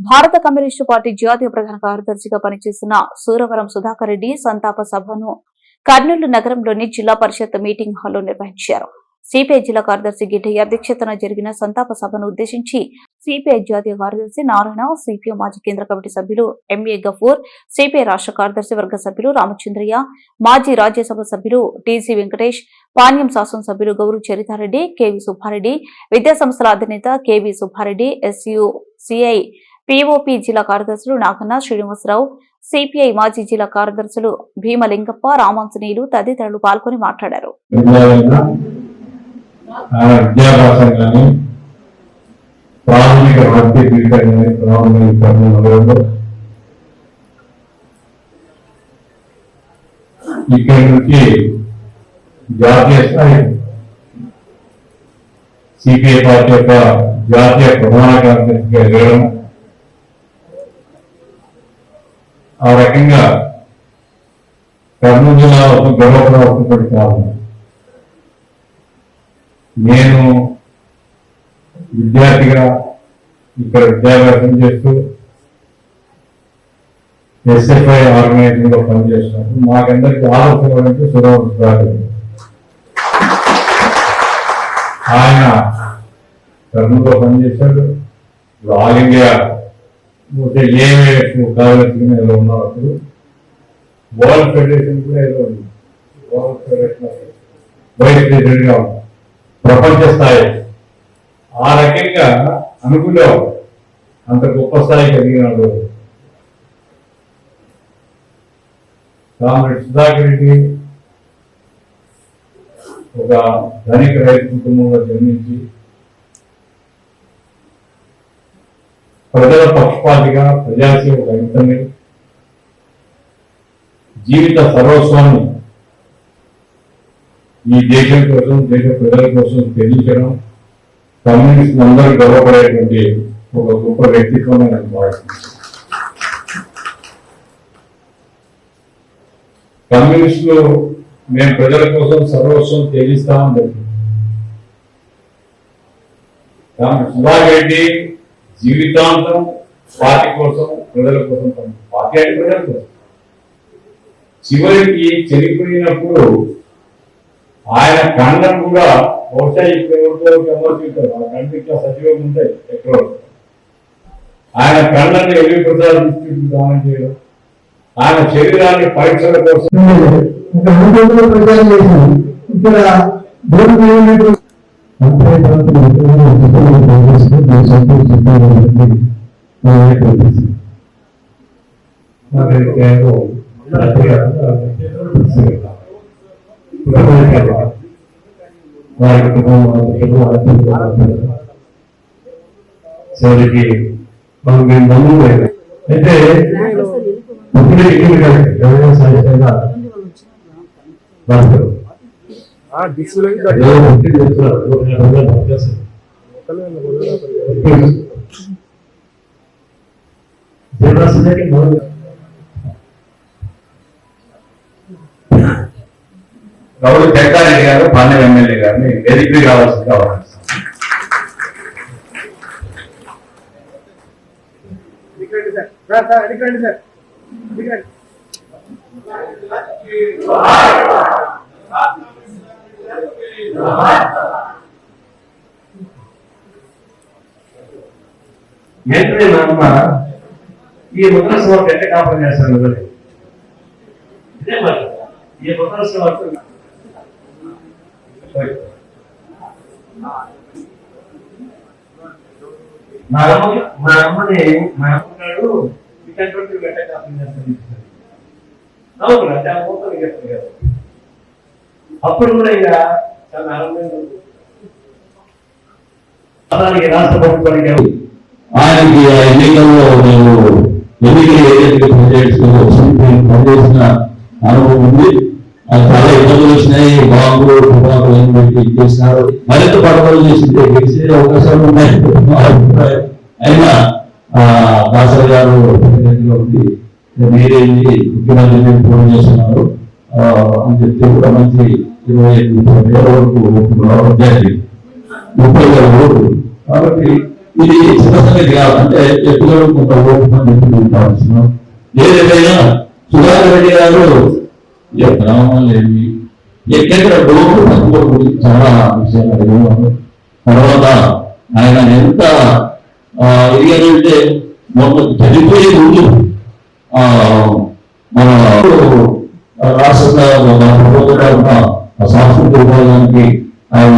భారత communist party జాతీయ ప్రధాన కార్యదర్శిగా పనిచేసిన సూరవరం సుధాకర్ రెడ్డి సంతాప సభను కర్నూలు నగరంలోని జిల్లా పరిషత్ మీటింగ్ హాల్లో నిర్వహించారు. సిపిఐ జిల్లా కార్యదర్శి గిడ్డయ్య అధ్యక్షతన జరిగిన సంతాప సభను ఉద్దేశించి సిపిఐ జాతీయ కార్యదర్శి నారాయణ సిపిఐ మాజీ కేంద్ర కమిటీ సభ్యులు ఎంఏ గఫూర్ సిపిఐ రాష్ట్ర కార్యదర్శి వర్గ సభ్యులు రామచంద్రయ్య మాజీ రాజ్యసభ సభ్యులు టీసీ వెంకటేష్ పాణ్యం శాసనసభ్యులు గౌరు చరితారెడ్డి కెవి సుబ్బారెడ్డి విద్యాసంస్థల అధినేత K V Subbareddy SU CI POP జిల్లా కార్యదర్శులు నాగన్న శ్రీనివాసరావు సిపిఐ మాజీ జిల్లా కార్యదర్శులు భీమలింగప్ప రామాంజనేయులు తదితరులు పాల్గొని మాట్లాడారు. ప్రాథమిక ఇక్కడి నుంచి జాతీయ స్థాయి సిపిఐ పార్టీ యొక్క జాతీయ ప్రధాన కార్యదర్శిగా ఎదగడం ఆ రకంగా కర్నూలు జిల్లాలో ఒక గర్వపడవలసినటువంటి కాదు నేను విద్యార్థిగా ఇక్కడ విద్యాభ్యాసం చేస్తూ ఎస్ఎఫ్ఐ ఆర్గనైజింగ్లో పనిచేస్తున్నాను. మాకందరికి ఆలోచన అంటే సురవరం ఆయన కర్నూలులో పనిచేశాడు. ఇప్పుడు ఆల్ ఇండియా పోతే ఏఎస్ కార్యదర్శి ఏదో ఉన్నారు అప్పుడు? వరల్డ్ ఫెడరేషన్ కూడా ఏదో ఉంది. వరల్డ్ ఫెడరేషన్ వైస్ ప్రెసిడెంట్ ఉంది. ప్రపంచ స్థాయి. ఆ రకంగా అనుకునేవాడు. అంత గొప్ప స్థాయికి ఎదిగినాడు కామ్రేడ్ సుధాకర్ రెడ్డి ఒక ధనిక రైతు కుటుంబంలో జన్మించి ప్రజల పక్షపాతిగా ప్రజాసేవ రహితమై జీవిత సర్వస్వాన్ని ఈ దేశం కోసం దేశ ప్రజల కోసం తెలియచడం కమ్యూనిస్ట్ అందరూ గర్వపడేటువంటి ఒక గొప్ప వ్యక్తిత్వం నేను భావిస్తున్నాను. కమ్యూనిస్టులు మేము ప్రజల కోసం సర్వస్వం త్యజిస్తామని చెప్పింది సుధాకర్ రెడ్డి జీవితాంతం పార్టీ కోసం ప్రజల కోసం పార్టీ అంటే ప్రజల కోసం చివరికి చనిపోయినప్పుడు ఆయన కళ్ళను కూడా బహుశా ఇప్పుడు ఎవరితో గమనించారు ఆ కళ్ళు ఇట్లా సజీవం ఉంటాయి ఎక్కడో. ఆయన కళ్ళని ఎల్వి ప్రసాద్ ఇన్స్టిట్యూట్ దానం చేయడం. ఆయన శరీరాన్ని పరీక్షల కోసం ఇక్కడ అంతరే ఆర్థికంగా. చివరికి మనం మేము నమ్ముకోలేదు అయితే ఇప్పుడే ఇక్కడ కాదు, ఎవరైనా దేవరాజులకి మనం గౌరవ జగ్గారెడ్డి గారు పాండ్యం ఎమ్మెల్యే గారిని వేదికకి రావాల్సిందిగా ఆహ్వానిస్తున్నాం. ఏంటంటే మా అమ్మ ఈ ముద్ర స్వామి ఎట్ట కాపం చేస్తాను కదా ఇదే మాట ఈ ముద్ర మా అమ్మ మా అమ్మని మా అమ్మగారు ఇటువంటి గట్ట కాపం చేస్తాను అవును అంటే ఆ మూతలు చెప్తారు కదా. అప్పుడు కూడా ఇక ఆయనకి ఆ ఎన్నికల్లో నేను ఎన్నికల ఏజెంట్గా పనిచేసిన అనుభవం ఉంది. ఆ చాలా ఇబ్బందులు వచ్చినాయి. బాంబులు పెట్టి చేసినారు మరింత పడవలు చేసింటే గెలిచే అవకాశాలు ఉన్నాయి అభిప్రాయం. అయినా ఆ, దాసరి గారు ఉంది మీరేంటి ముఖ్యమంత్రి ఫోన్ చేస్తున్నారు ఆ, అని చెప్తే కూడా మంచి ఇరవై ఐదు ముప్పై వేల వరకు ఒప్పుకున్నారు. ముప్పై వేల ఓట్లు కాబట్టి ఇది చిన్న కాదు అంటే ఎప్పుడు కొంత ఓపిక చెప్పి కావాల్సిన ఏదేమైనా సుధాకర్ రెడ్డి గారు ఏ గ్రామాలు ఏమి ఎక్కడ డోరు తక్కువ గురించి చాలా విషయాలు తర్వాత ఆయన ఎంత ఆ, మొత్తం చనిపోయే ముందు మన రాష్ట్ర ప్రభుత్వంగా ప్రభుత్వం సాంస్కృతిక విభాగానికి ఆయన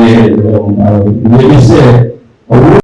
నియమిస్తే